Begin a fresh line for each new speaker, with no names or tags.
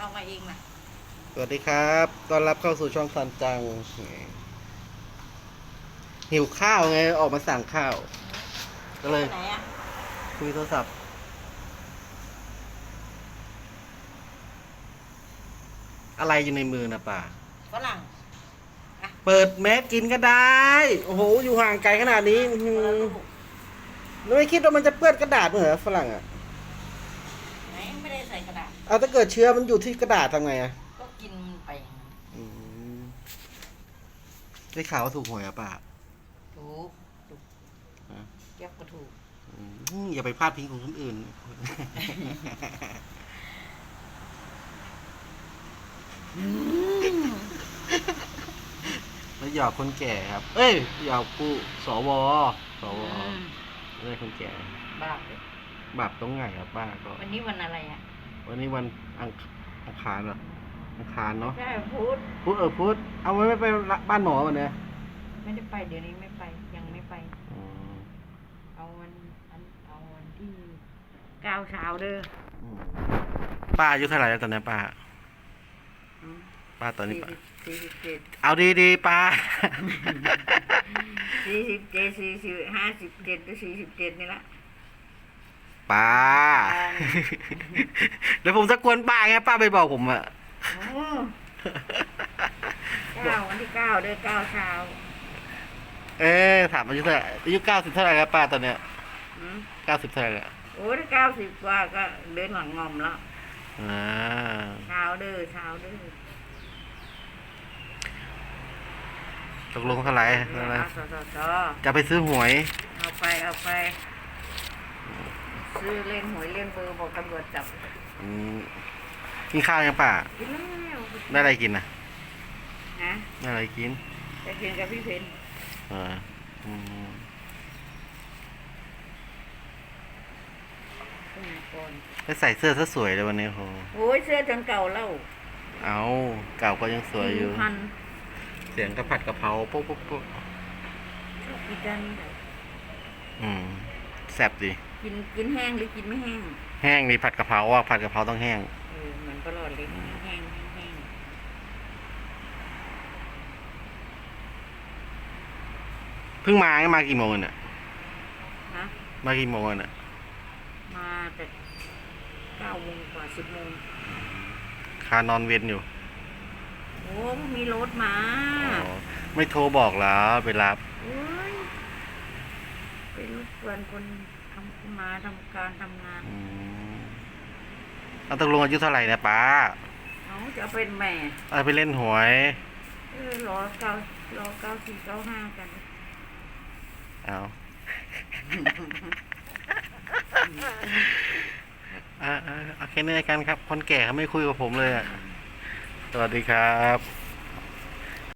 เอามาเองนะ
สวัสดีครับต้อนรับเข้าสู่ช่องซันจัง หิวข้าวไงออกมาสั่งข้าว ก็เลย
ไปไหนอะ
คุยโทรศัพท์ อะไรอยู่ในมือนะป่า
ฝรั่ง
เปิดแมสกินก็ได้ โอ้โห อยู่ห่างไกลขนาดนี้อื้อหื
คนละ
อ
ลูก
แล้วไม่คิดว่ามันจะเปื้อนกระดาษมั้ยเหรอฝรั่งอะ
ไหนไม่ได้ ใส่กระดาษ
เอาถ้าเกิดเชื้อมันอยู่ที่กระดาษทำไงอะ
ก็กินมันไปอย่างนั้น
อืมได้ข่าวว่าถูกหวยอะป่า
ถูกถูก
ฮะ
เก็บก็ถูก
อืมอย่าไปพลาดพิงของคนอื่น แล้วหยอกคนแก่ครับ เอ้ยหยอกผู้สวสว
อืม
ไม่ใช่คนแก่
บาปเลย
บาปตรงไหนครับป้าก็
วันนี้วันอะไรอะ
วันนี้วันอังอังคารเหรออังคารเนาะ
ใช่พูด
พุธเออพุธเอาไว้ไม่ไปบ้านหมอวันเนี้ย
ไม่ได้ไปเดี๋ยวนี้ไม่ไปยังไม่ไป
อืม
เอาวันอันเอาวันที่เก้าเช้าเด้อ
อืมป้าอายุเท่าไหร่แล้วตอนนี้ป้า
อืม
ป้าตอนนี้
สี่
ป้า
สิบสี่สิบเจ็ด
เอาดีๆป้า
สี่สิบเจ็ดสี่สิบห้าสิบเจ็ดหรือสี่สิบเจ็ดนี่ละ
ป้า
อ่า
แล้วผมจะกวนป้าไงป้าไปบอกผมอะ
โอ้เก้าวันที่เก้าเด้อเก้าเช้า
เอ๊ะถามอายุเท่าไหร่อายุเก้าสิบเท่าไหร่ครับป้าตอนเนี้ย
อืม
เก้าสิบเท่าไหร่อะ
โอ้ถ้าเก้าสิบกว่าก็เดินหลังงอมแล้ว
อ่า
เช้าเด้อเช้าเด้อ
ตกลงเท่าไหร่
เอา
เท่าไหร่
สอสอสอ
จะไปซื้อหวย
เอาไปเอาไป ซื้อเล่นหวยเล่นเบอร์บอกตำรวจจับ
อืมกินข้าวยังป้า
กินแล้ว
ได้อะไรกินนะ
นะ
ได้อะไรกิน
จะกินกับพี่เพน
เอออืม
ขึ้นมาก่อน
ไปใส่เสื้อซะสวยเลยวันนี้โห
โอ้ยเสื้อจนเก่าแล้ว
เอาเก่าก็ยังสวยอยู่
พัน
เสียงกระผัดกระเพราปุ๊บปุ๊บปุ๊บ
ชอบกินด้านนี้แหละ
อืม แซ่บดิ
กินกินแห้งหรือกินไม่แห้ง
แห้งนี่ผัดกะเพราอะผัดกะเพราต้องแห้ง
เออเหมือนปลอดเลยแห้งๆแห้ง
เพิ่งมาไงมากี่โมงเนี่ย
ๆนะ
มากี่โมงเนี่ย
มาแต่เก้าโมงกว่าสิบโมง
คานอนเวียนอยู่
โอ้มีรถมา
อ๋อ ไม่โทรบอกเหรอไปรับ
โอ้ยไป รบกวนคนทำมาทำการทำงาน
อืมเอาตกลงอายุเท่าไหร่เนี่ยป้า
เขาจะเอาเป็นแม่
เอาไปเล่นหวย
เออรอเก้ารอเก้าสี่เก้าห้ากัน
เอาอ่าอ่าโอเคเนี่ยกันครับ คนแก่เขาไม่คุยกับผมเลยอะสวัสดีครับ